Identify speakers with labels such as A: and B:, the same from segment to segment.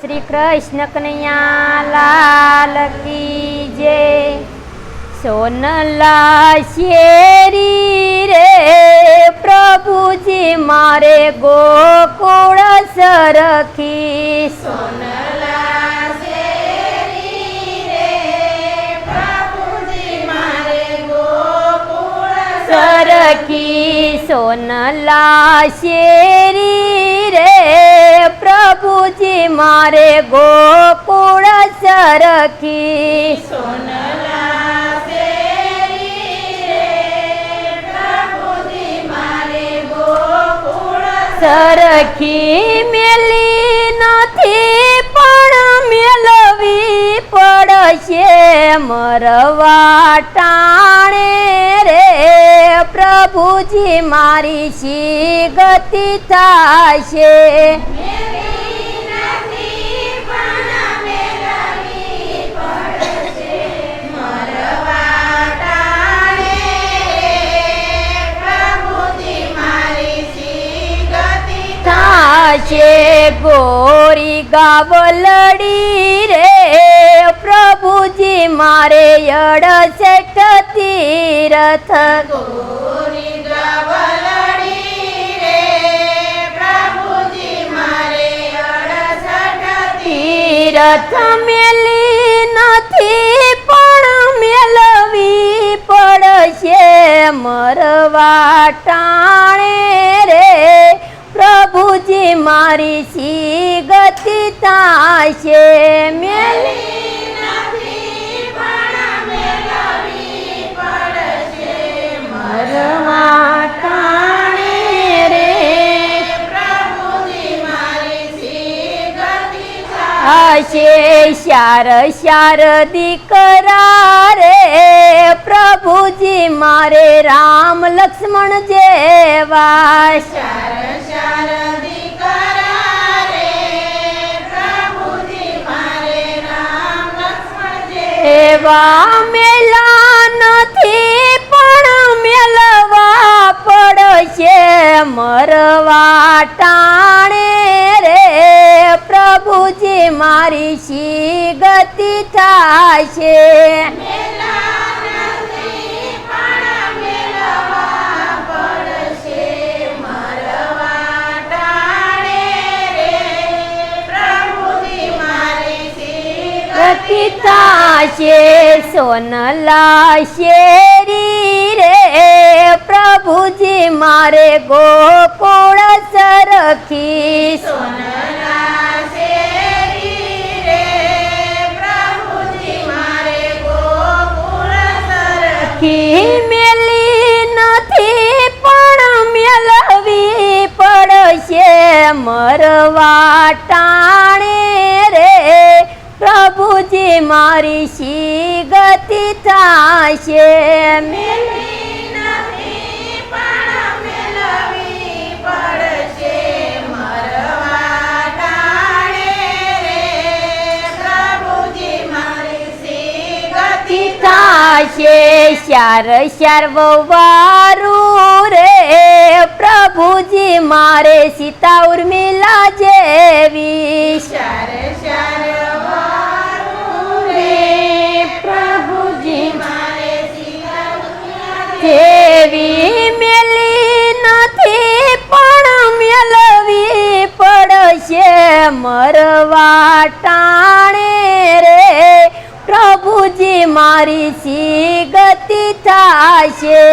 A: શ્રી કૃષ્ણ કનૈયા લાલ કી જે સોનલા શેરી રે પ્રભુજી મારે ગોકુળ સરખી. સરખી સોનલા શેરી રે પ્રભુજી, મારે ગોકુળ સરખી. સરખી મેલી નથી, પણ મેલવી પડશે મરવા ટાણે રે. પ્રભુજી, મારી શી ગતિ થશે? થાશે ગોરી ગાવલડી રે પ્રભુજી મારે અડસઠ તીરથ. તીરથ મેલી નથી પણ મેલવી પડશે મરવા ટાણે રે. પ્રભુજી મારી સી ગતિ તાશે મેલી ટાણે શાર શાર દીકરા રે. પ્રભુજી મારે રામ લક્ષ્મણ જેવા. એવા મેલા નથી પણ મેલવા પડશે મરવા ટાણે રે. પ્રભુજી મારી શી ગતિ થશે? ગતિ છે સોનલા શેરી રે પ્રભુજી મારે ગોકુળ સરખી સખી મેલી નથી પણ મેલવી પડશે મરવા મારી શી ગતિ થશે થશે. શાર શાર વવારું રે પ્રભુજી, મારે સીતા ઉર્મિલા જેવી. રે જેવી મેલી નથી પણ મેલવી પડશે મરવા ટાણે રે. પ્રભુજી મારી સી ગતિ થશે?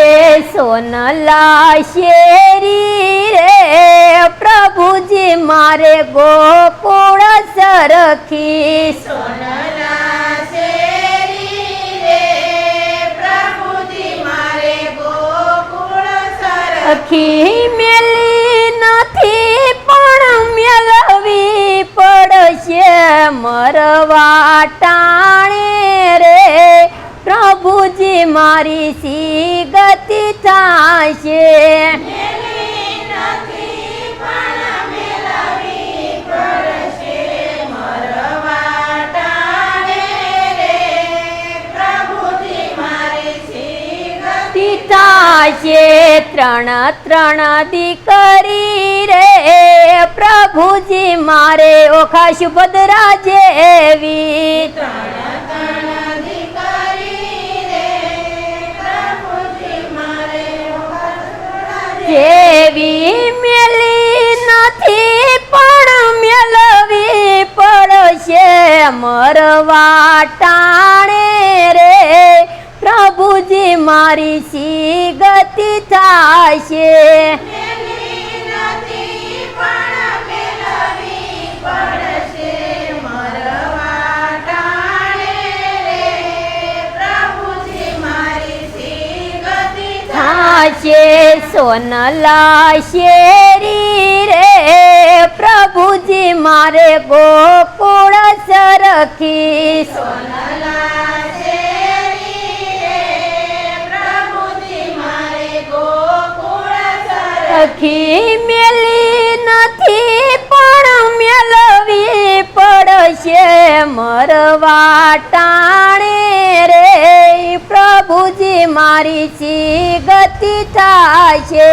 A: થશે સોનલા શેરી રે પ્રભુજી મારે ગોકુળ સરખી અખી મેલી નથી પણ મેલવી પડશે મરવા ટાણે રે પ્રભુજી મારી સી ગતિ થશે થશે ત્રણ ત્રણ દીકરી રે. પ્રભુજી મારે ઓખા સુભદ્રા જેવી. મરવા ટાણે રે પ્રભુજી મારી સી ગતિ થાશે. થાશે સોનલા શેરી રે. પ્રભુજી, મારે ગોકુળ સરખી. સખી મેલી નથી, પણ મેલવી પડશે મરવા ટાણે રે. પ્રભુજી, મારી સી ગતિ થાશે?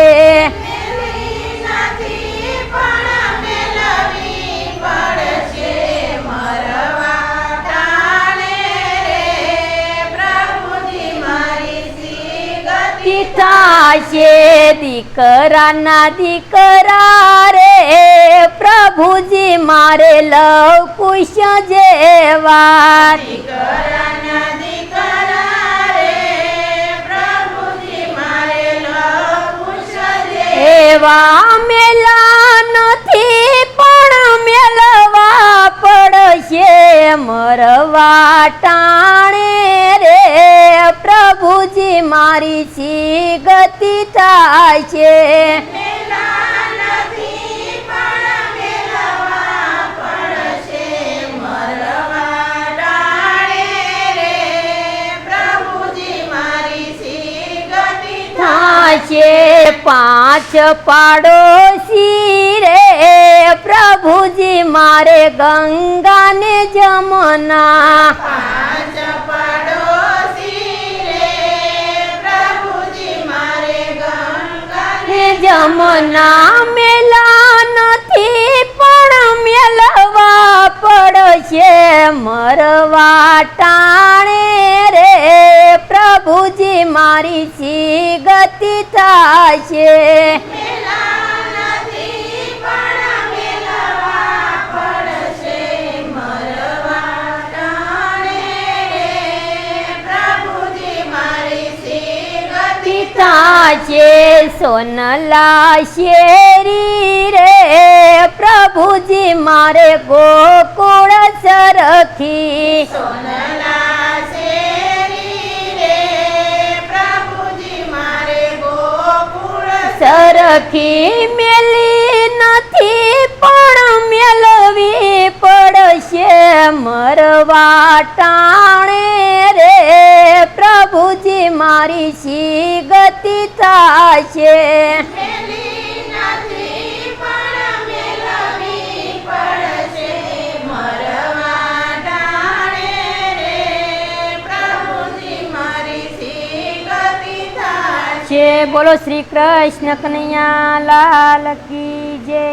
A: થાશે દીકરાના દીકરા રે પ્રભુજી મારે લવ કુશ જેવા એવા મેલા નથી પણ મેલવા પડશે મરવા ટાણે. રે પ્રભુજી મારી સી ગતિ થાય છે પાંચ પાડોશી રે પ્રભુજી મારે ગંગાને જમના હે જમના મેલા નથી, પણ મેલવા પડશે. મરવા ટાણે રે પ્રભુજી, મારી સી ગતિ થાશે? થાશે સોનલા શેરી રે પ્રભુજી મારે ગોકુળ સરખી. સરખી મેલી નથી પણ મેલવી પડશે. મરવા ટાણે રે પ્રભુજી મારી સી ગતિ થશે. છે બોલો શ્રી કૃષ્ણ કનૈયા લાલ કી જય.